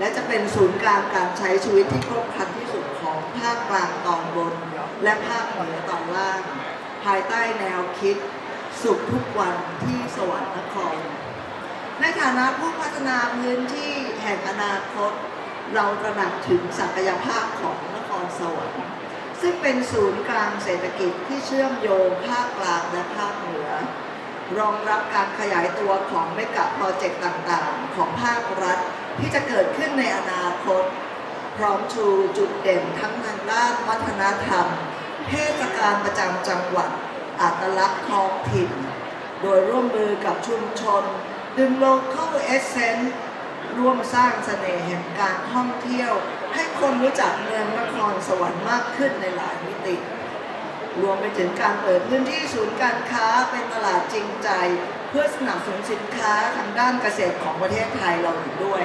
และจะเป็นศูนย์กลางการใช้ชีวิตที่ครบครันที่สุดของภาคกลางตอนบน และภาคเหนือตอนล่าง ภายใต้แนวคิด สุขทุกวันที่สวรรค์นคร ในฐานะผู้พัฒนาพื้นที่แห่งอนาคต เราตระหนักถึงศักยภาพของนครสวรรค์ซึ่งเป็นศูนย์กลางเศรษฐกิจที่เชื่อมโยงภาคกลางและภาคเหนือ รองรับการขยายตัวของเมกะโปรเจกต์ต่างๆ ของภาครัฐ ที่จะเกิดขึ้นในอนาคต พร้อมชูจุดเด่นทั้งทางด้านวัฒนธรรม เทศกาลประจำจังหวัด อัตลักษณ์ท้องถิ่น โดยร่วมมือกับชุมชน ดึง local essence ร่วมสร้างเสน่ห์แห่งการท่องเที่ยว ให้คนรู้จักเมืองนครสวรรค์มากขึ้นในหลายมิติ รวมไปถึงการเปิดพื้นที่ศูนย์การค้าเป็นตลาดจริงใจ เพื่อสนับสนุนสินค้าทางด้านเกษตรของประเทศไทยเราอีกด้วย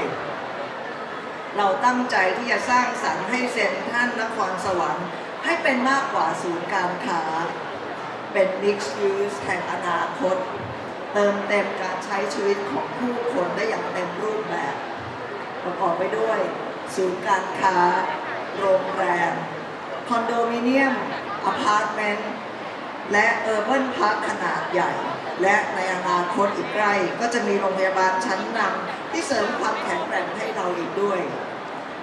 เราตั้งใจที่จะสร้างสรรค์ให้เซ็นทรัลนครสวรรค์ ให้เป็นมากกว่าศูนย์การค้า เป็น mixed use แห่งอนาคต เติมเต็มการใช้ชีวิตของผู้คนได้อย่างเต็มรูปแบบ ประกอบไปด้วยศูนย์การค้า โรงแรม คอนโดมิเนียม อพาร์ตเมนต์ และเออร์เบิร์นพาร์คขนาดใหญ่ และในอนาคตอีกใกล้ก็จะมีโรงพยาบาลชั้นนำที่เสริมความแข็งแกร่งให้เราอีกด้วย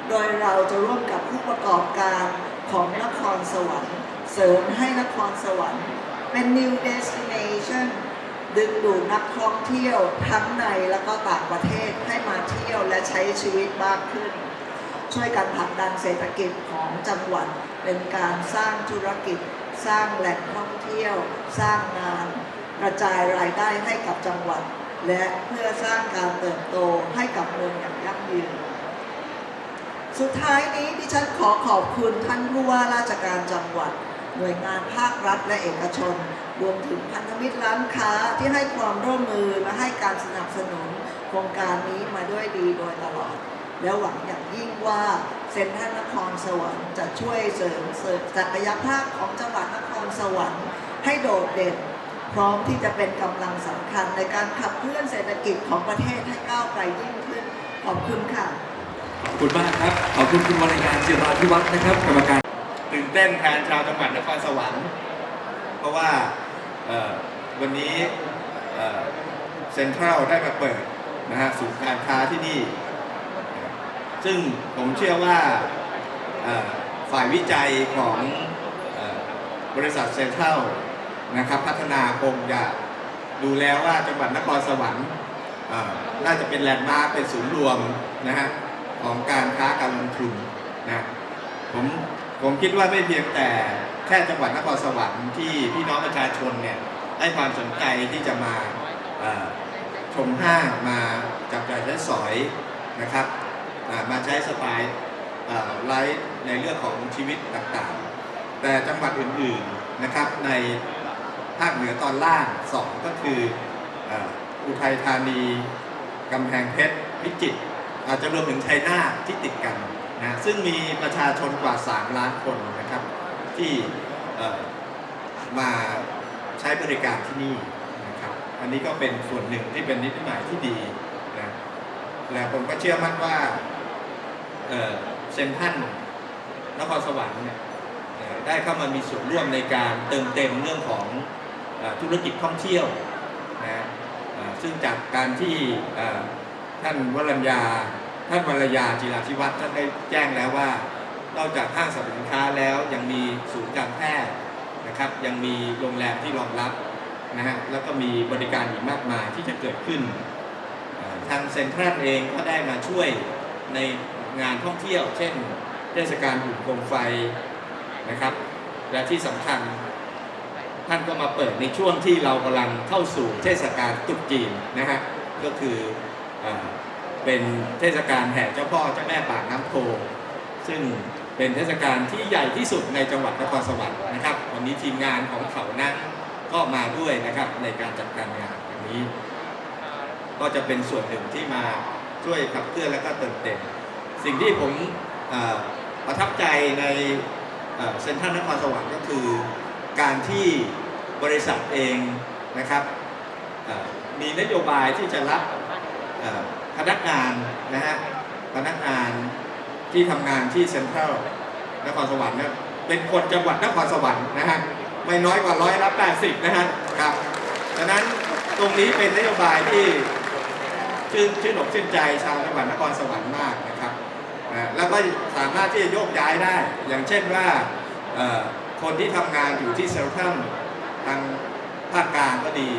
โดยเราจะร่วมกับผู้ประกอบการของนครสวรรค์ เสริมให้นครสวรรค์เป็น new destination ดึงดูดนักท่องเที่ยวทั้งในและก็ต่างประเทศให้มาเที่ยวและใช้ชีวิตมากขึ้น ช่วยกันผลักดันเศรษฐกิจของจังหวัด เป็นการสร้างธุรกิจ สร้างแหล่งท่องเที่ยว สร้างงาน กระจายรายได้ให้กับจังหวัด และเพื่อสร้างการเติบโตให้กับเมืองอย่างยั่งยืน สุดท้ายนี้ดิฉันขอขอบคุณท่านผู้ว่าราชการจังหวัด หน่วยงานภาครัฐและเอกชน รวมถึงพันธมิตรร้านค้าที่ให้ความร่วมมือและให้การสนับสนุนโครงการนี้มาด้วยดีโดยตลอด และหวังอย่างยิ่งว่าเซ็นทรัลนครสวรรค์จะช่วยเสริมเสริมศักยภาพของจังหวัดนครสวรรค์ให้โดดเด่น พร้อมที่จะเป็นกำลังสำคัญในการขับเคลื่อนเศรษฐกิจของประเทศให้ก้าวไกลยิ่งขึ้น ขอบคุณค่ะ ขอบคุณมากครับ ขอบคุณคุณวรรณยาจิราธิวัฒน์นะครับกรรมการตื่นเต้นแทนชาวจังหวัดนครสวรรค์ เพราะว่าวันนี้เซ็นทรัลได้มาเปิดนะฮะศูนย์การค้าที่นี่ ซึ่งผมเชื่อว่าฝ่ายวิจัยของอบริษัทเซ็นทรัล นะครับ พัฒนาคงจะดูแล้วว่าจังหวัดนครสวรรค์น่าจะเป็นแลนด์มาร์คเป็นศูนย์รวมนะฮะของการค้าการลงทุนนะผมผมคิดว่าไม่เพียงแต่แค่จังหวัดนครสวรรค์ที่พี่น้องประชาชนเนี่ยให้ความสนใจที่จะมาชมห้างมาจับจ่ายใช้สอยนะครับมาใช้สไตล์ไลฟ์ในเรื่องของชีวิตต่างๆ แต่จังหวัดอื่นๆนะครับใน ภาคเหนือตอนล่างสองก็คืออุทัยธานีกำแพงเพชรพิจิตรอาจจะรวมถึงชัยนาทที่ติดกันนะซึ่งมีประชาชนกว่า 3 ล้านคนนะครับที่มาใช้บริการที่นี่นะครับอันนี้ก็เป็นส่วนหนึ่งที่เป็นนิติหมายที่ดีนะและผมก็เชื่อมั่นว่าเซนทรันนครสวรรค์เนี่ยได้เข้ามามีส่วนร่วมในการเติมเต็มเรื่องของ ธุรกิจท่องเที่ยวนะซึ่งจากการที่ท่านวรัญญาท่านวรยาจิราธิวัฒน์ท่านได้แจ้งแล้วว่า นอกจากห้างสรรพสินค้าแล้วยังมีศูนย์การแพทย์นะครับ ยังมีโรงแรมที่รองรับนะฮะแล้วก็มีบริการอีกมากมายที่จะเกิดขึ้น ทางเซ็นทรัลเองก็ได้มาช่วยในงานท่องเที่ยว เช่น เทศกาลหุ่นโคมไฟนะครับ และที่สำคัญ ท่านก็มาเปิดในช่วงที่เรากำลังเข้าสู่เทศกาลตรุษจีนนะฮะก็คือเอ่อเป็นเทศกาลแห่เจ้าพ่อเจ้าแม่ปากน้ำโพซึ่งเป็นเทศกาลที่ใหญ่ที่สุดในจังหวัดนครสวรรค์นะครับ วันนี้ทีมงานของเขานั้นก็มาด้วยนะครับในการจัดการงานอย่างนี้ ก็จะเป็นส่วนหนึ่งที่มาช่วยขับเคลื่อนและก็เติมเต็ม สิ่งที่ผมประทับใจในเซ็นทรัลนครสวรรค์ก็คือ การที่บริษัทเองนะครับมีนโยบายที่จะรับพนักงานนะฮะพนักงานที่ทำงานที่เซ็นทรัลนครสวรรค์เนี่ยเป็นคนจังหวัดนครสวรรค์นะฮะไม่น้อยกว่าร้อยละ80นะฮะครับดังนั้นตรงนี้เป็นนโยบายที่ชื่นชื่นอกชื่นใจชาวจังหวัดนครสวรรค์มากนะครับนะแล้วก็สามารถที่จะโยกย้ายได้ อย่างเช่นว่า คนที่ทำงานอยู่ที่เซ็นทรัลทางภาคกลางก็ดี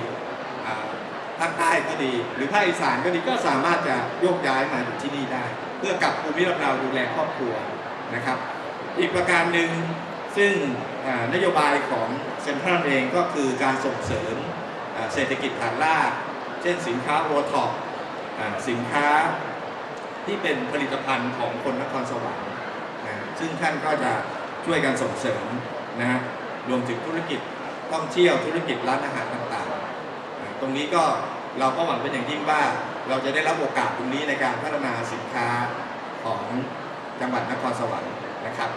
ภาคใต้ก็ดี หรือภาคอีสานก็ดีก็สามารถจะโยกย้ายมาอยู่ที่นี่ได้ เพื่อกลับภูมิลำเนาดูแลครอบครัวนะครับ อีกประการหนึ่งซึ่งนโยบายของเซ็นทรัลเองก็คือการส่งเสริมเศรษฐกิจฐานรากเช่นสินค้าโอท็อปสินค้าที่เป็นผลิตภัณฑ์ของคนนครสวรรค์นะซึ่งท่านก็จะช่วยกันส่งเสริม นะฮะรวมถึงธุรกิจท่องเที่ยวธุรกิจร้านอาหารต่างๆ ตรงนี้ก็เราก็หวังเป็นอย่างยิ่งว่า เราจะได้รับโอกาสตรงนี้ในการพัฒนาสินค้าของจังหวัดนครสวรรค์นะครับ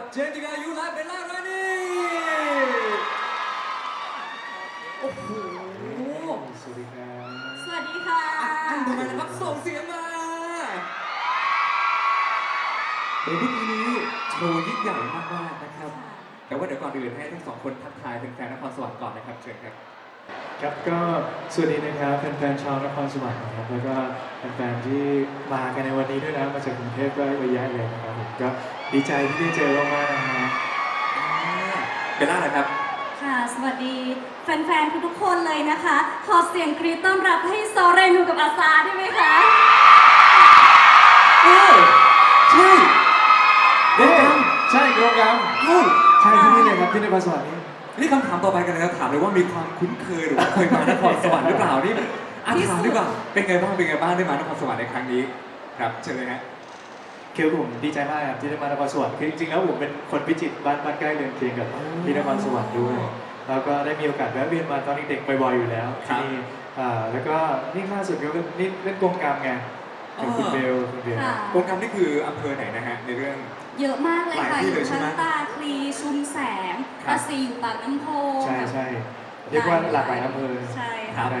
นะครับให้กับเจนจิกายุและเบลล่ารานีโอ้โหสวัสดีครับสวัสดีค่ะอันทำไมนะครับส่งเสียงมาเดี๋ยวเมื่อกี้นี้โชว์ยิ่งใหญ่มากๆนะครับ แต่ว่าเดี๋ยวก่อนอื่นให้ทั้งสองคนทักทายแฟนๆนครสวรรค์ก่อนนะครับเชิญครับ ครับก็สวัสดีนะครับแฟนๆชาวนครสวรรค์นะครับแล้วก็แฟนๆที่มากันในวันนี้ด้วยนะมาจากกรุงเทพก็เยอะแยะเลยนะครับผมก็ดีใจที่ได้เจอมากๆนะฮะเบลล่านะครับ ค่ะ สวัสดีแฟนๆทุกๆคนเลยนะคะ ขอเสียงกรีดต้อนรับให้โซเรนูกับอาซาได้ไหมคะเออใช่เด็กกันใช่โรงแรมเอ้าใช่ที่นี่เลยครับที่นครสวรรค์นี่ นี่คำถามต่อไปกันนะครับถามเลยว่ามีความคุ้นเคยหรือว่าเคยมานครสวรรค์หรือเปล่านี่อะถามดีกว่าเป็นไงบ้างเป็นไงบ้างได้มานครสวรรค์ในครั้งนี้ ครับเชิญเลยฮะคือผมดีใจมากครับที่ได้มานครสวรรค์คือจริงๆแล้วผมเป็นคนพิจิตรบ้านบ้านใกล้เรือนเคียงกับที่นครสวรรค์ด้วยแล้วก็ได้มีโอกาสแวะเวียนมาตอนเด็กๆบ่อยๆอยู่แล้วครัที่บนี่อ่าแล้วก็นี่ล่าสุดก็เป็นนี่เล่นกงกรรมไงกับคุณเบลคุณเบลค่ะกรงกรรมนี่คืออำเภอไหนนะฮะในเรื่อง เยอะมากเลยหลายค่ะที่อเลยยู่ใช่ทั้งไหมตาคลีชุมแสงครับตาซีอยู่ปากน้ำโพใช่ใช่เรียกว่าหลากหลายอำเภอใช่ครัค่ะบอะไร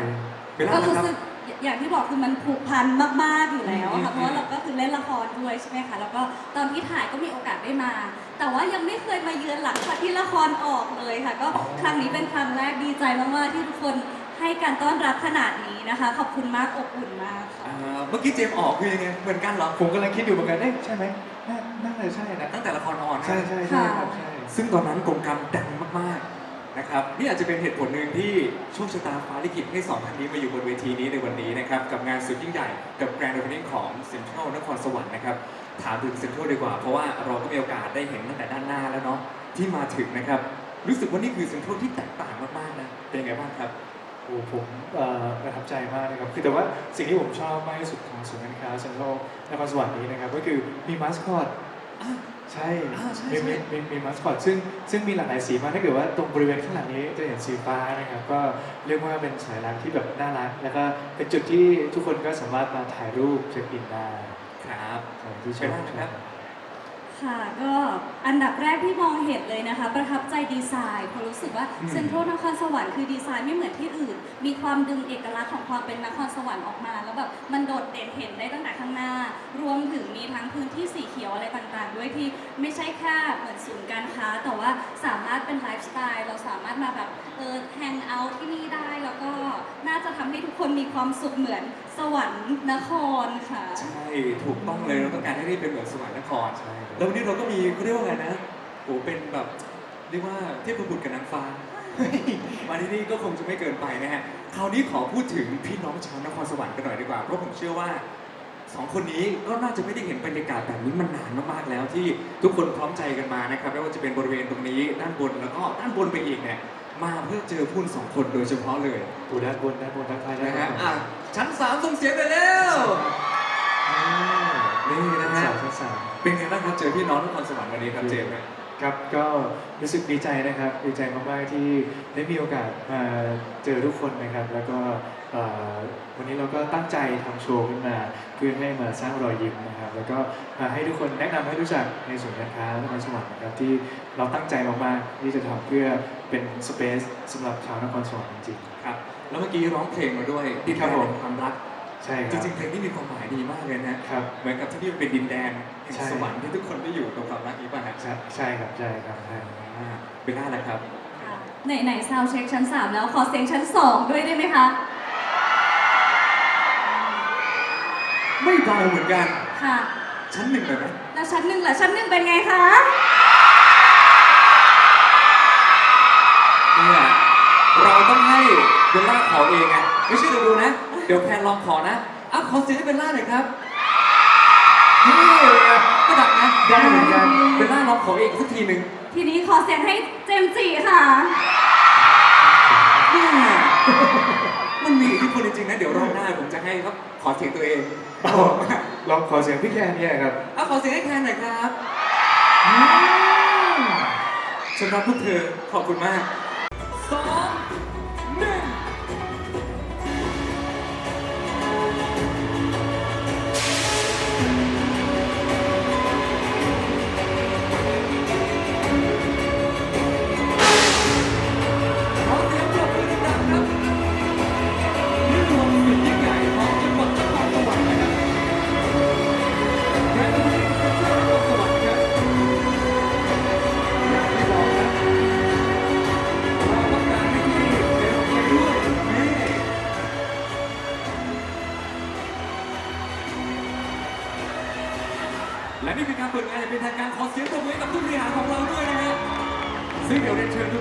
เบลล่าก็นะรู้ครับ สึกอย่างที่บอกคือมันผูกพันมาก ๆ อยู่แล้วอืมค่ะเพราะว่าเราก็คือเล่นละครด้วยใช่ไหมคะแล้วก็ตอนที่ถ่ายก็มีโอกาสได้มา แต่ว่ายังไม่เคยมาเยือนหลังจากที่ละครออกเลยค่ะ ก็ครั้งนี้เป็นครั้งแรกดีใจมากๆที่ทุกคน ให้การต้อนรับขนาดนี้นะคะ ขอบคุณมากอบอุ่นมากค่ะ อ่าเมื่อกี้เจมส์ออกคือยังไงเหมือนกันเหรอผมกำลังคิดอยู่เหมือนกันเอ๊ะใช่ไหมน่าน่าจะใช่นะตั้งแต่ละครออนนะ ใช่ใช่ใช่ครับใช่ ซึ่งตอนนั้นกรงกรรมดังมากๆนะครับนี่อาจจะเป็นเหตุผลหนึ่งที่โชคชะตาฟ้าลิขิตให้สองท่านนี้มาอยู่บนเวทีนี้ในวันนี้นะครับกับงานสุดยิ่งใหญ่กับแกรนด์โอเพนนิ่งของเซ็นทรัลนครสวรรค์นะครับถามถึงเซ็นทรัลดีกว่า เพราะว่าเราก็มีโอกาสได้เห็นตั้งแต่ด้านหน้าแล้วเนาะที่มาถึงนะครับรู้สึกว่านี่คือเซ็นทรัลที่แตกต่างมากๆนะเป็นยังไงบ้างครับ โอ้ผมเอ่อประทับใจมากนะครับคือแต่ว่าสิ่งที่ผมชอบมากที่สุดของศูนย์การค้าเซ็นทรัลนครสวรรค์นี้นะครับ ก็คือมีมาสคอตอะใช่อ่าใช่มีใช่มีมีมีมาสคอตซึ่งซึ่งมีหลากหลายสีมากถ้าเกิดว่าตรงบริเวณข้างหลังนี้จะเห็นสีฟ้านะครับก็เรียกว่าเป็นสายรักที่แบบน่ารัก แล้วก็เป็นจุดที่ทุกคนก็สามารถมาถ่ายรูปเช็คอินได้ครับครับที่ชใช่อบได้นะครับ ค่ะก็อันดับแรกที่มองเห็นเลยนะคะ ประทับใจดีไซน์เพราะรู้สึกว่าอืมเซ็นทรัลนครสวรรค์คือดีไซน์ไม่เหมือนที่อื่น มีความดึงเอกลักษณ์ของความเป็นนครสวรรค์ออกมา แล้วแบบมันโดดเด่นเห็นได้ตั้งแต่ข้างหน้า รวมถึงมีทั้งพื้นที่สีเขียวอะไรต่างๆ ด้วยที่ไม่ใช่แค่เหมือนศูนย์การค้า แต่ว่าสามารถเป็นไลฟ์สไตล์เราสามารถมาแบบเออแฮงเอาท์ที่นี่ได้แล้วก็น่าจะทำให้ทุกคนมีความสุขเหมือนส วรรค์นครค่ะ ใช่ถูกต้องเลยเราต้องการให้ได้เป็นเหมือนสวรรค์นครใช่ครับแล้ววันนี้เราก็มีเขาเรียกว่าไงนะโอ้เป็นแบบเรียกว่าเทพบุตรกับนางฟ้ามาที่นี่ก็คงจะไม่เกินไปนะฮะคราวนี้ขอพูดถึงพี่น้องชาวนครสวรรค์กันหน่อยดีกว่าเพราะผมเชื่อว่าสองคนนี้ก็น่าจะไม่ได้เห็นบรรยากาศแบบนี้มานานมากๆแล้วที่ทุกคนพร้อมใจกันมานะครับไม่ว่าจะเป็นบริเวณตรงนี้ด้านบนแล้วก็ด้านบนไปอีกเนี่ย มาเพื่อเจอพุ่นสองคนโดยเฉพาะเลยปูด้านบนด้านบนด้านท้ายด้านนะบฮะนอะชั้นสามส่งเสียงไปแล้วอ่านี่นะชั้นฮะสามชั้นสามเป็นไงบ้างครับเจอพี่น้องนครสวรรค์วันนี้ครับเจมส์เนี่ยครับก็รู้สึกดีใจนะครับดีใจมากๆที่ได้มีโอกาสมาเจอทุกคนนะครับ แล้วก็เอ่อวันนี้เราก็ตั้งใจทำโชว์ขึ้นมาเพื่อให้มาสร้างรอยยิ้มนะครับ แล้วก็มาให้ทุกคนแนะนำให้รู้จักในศูนย์การค้านครสวรรค์นะครับที่เราตั้งใจมากๆที่จะทำเพื่อ เป็นสเปซสำหรับชาวนครสวรรค์จริงครับ แล้วเมื่อกี้ร้องเพลงมาด้วยดินครัแดบนผมแห่งความรัก ๆใช่คจรับ ริงๆเพลงนี้มีความหมายดีมากเลยนะครับเหมือนกับที่นี่เป็นดินแดนแห่งใช่ สวรรค์ที่ทุกคนได้อยู่กับความรักนี้ป่ะฮะใช่ใช่ครับใช่ครับใช่อ่าเป็นหน้าแหละครับไหนไหนซาวเช็คชั้น 3 แล้วขอเสียงชั้น 2 ด้วยได้ไหมคะ ไม่เบาเหมือนกัน ค่ะ ชั้นหนึ่งเลยไหมแล้วชั้นหนึ่งล่ะชั้นหนึ่งเป็นไงคะ เราต้องให้เบลล่าขอเองไงไม่ใช่เราดูนะ เดี๋ยวแพนลองขอนะอะขอเสียงให้เบลล่าหน่อยครับนี่ไงก็ดังนะได้เหมือนกันเบลล่าลองขอเองสักทีหนึ่งทีนี้ขอเสียงให้เจมส์จีค่ะเนี่ยมันมีอิทธิพลจริงๆนะเดี๋ยวรอบหน้าผมจะให้ครับขอเสียงตัวเองเอาลองขอเสียงพี่แคนเนี่ยครับเอาขอเสียงให้แทนหน่อยครับฉันรักพวกเธอขอบคุณมาก สอ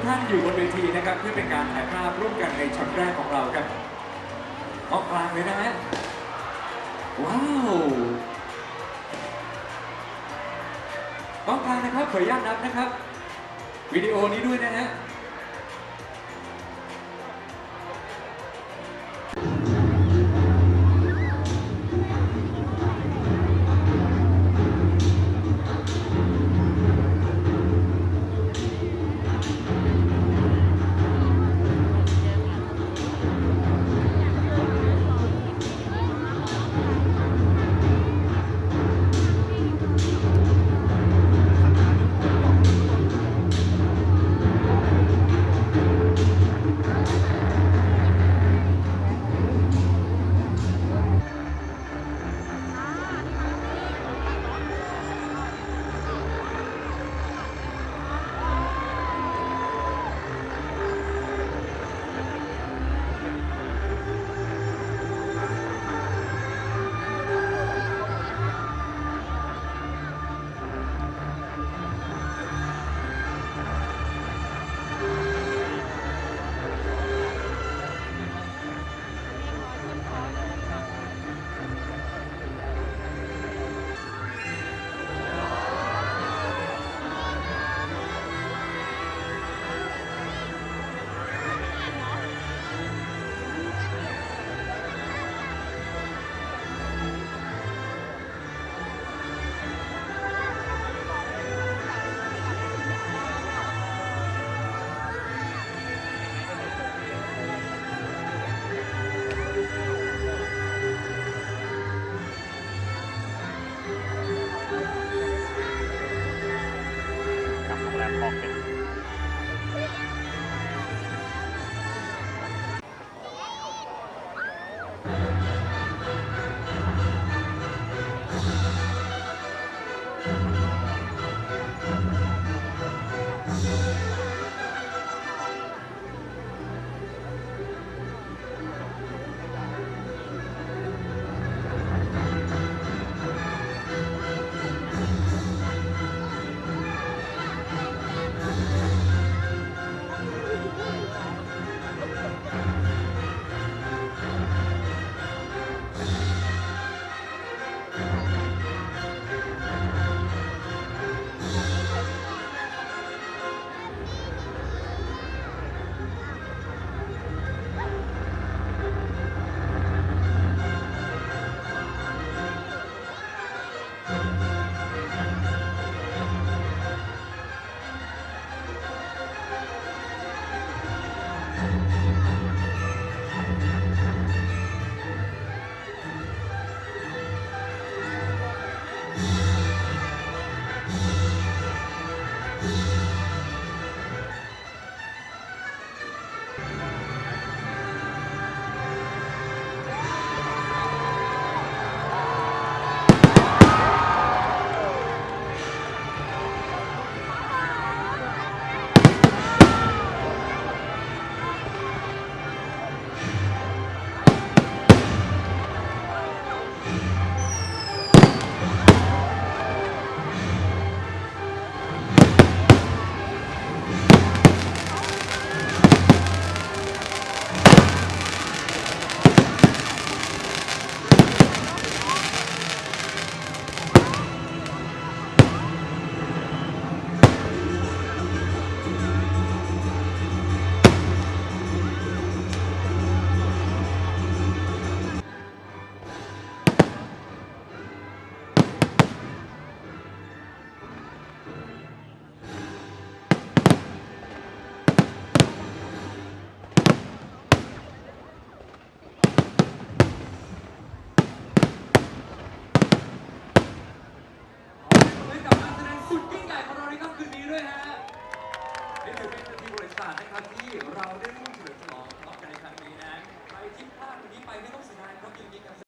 ท่านอยู่บนเวทีนะครับเพื่อเป็นการถ่ายภาพร่วมกันในช็อตแรกของเราครับออกกลางเลยนะฮะว้าวกล้องกลางนะครับขออนุญาตนับนะครับ วิดีโอนี้ด้วยนะฮะ